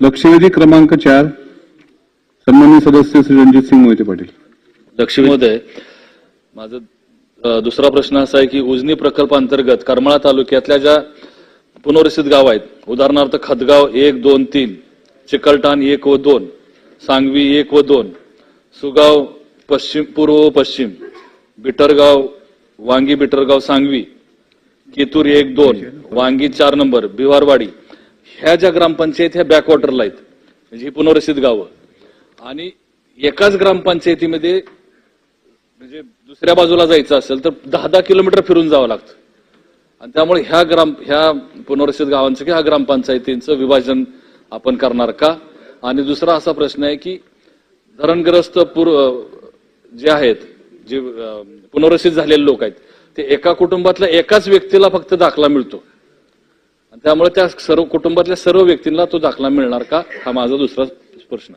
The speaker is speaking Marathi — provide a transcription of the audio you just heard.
लक्षवेधी क्रमांक चार सन्मान्य सदस्य श्री रणजित सिंग मोहिते पाटील. लक्ष्मी महोदय माझा अ, दुसरा प्रश्न असा आहे की उजनी प्रकल्पांतर्गत करमाळा तालुक्यातल्या ज्या पुनर्वसित गाव आहेत उदाहरणार्थ खदगाव एक दोन तीन चिकलठाण एक व दोन सांगवी एक व दोन सुगाव पश्चिम पूर्व व पश्चिम बिटरगाव वांगी बिटरगाव सांगवी केतूर एक दोन वांगी चार नंबर भिवारवाडी ह्या ज्या ग्रामपंचायत ह्या बॅकवॉटरला आहेत म्हणजे ही पुनर्रसित गावं. आणि एकाच ग्रामपंचायतीमध्ये म्हणजे दुसऱ्या बाजूला जायचं असेल तर दहा दहा किलोमीटर फिरून जावं लागतं. आणि त्यामुळे ह्या ग्राम ह्या पुनर्वसित गावांचं किंवा ग्रामपंचायतींचं विभाजन आपण करणार का? आणि दुसरा असा प्रश्न आहे की धरणग्रस्त पूर जे आहेत जे पुनर्रसित पुनर्वसित झालेले लोक आहेत ते एका कुटुंबातल्या एकाच व्यक्तीला फक्त दाखला मिळतो. त्यामुळे त्या सर्व कुटुंबातल्या सर्व व्यक्तींना तो दाखला मिळणार का? हा माझा दुसरा प्रश्न.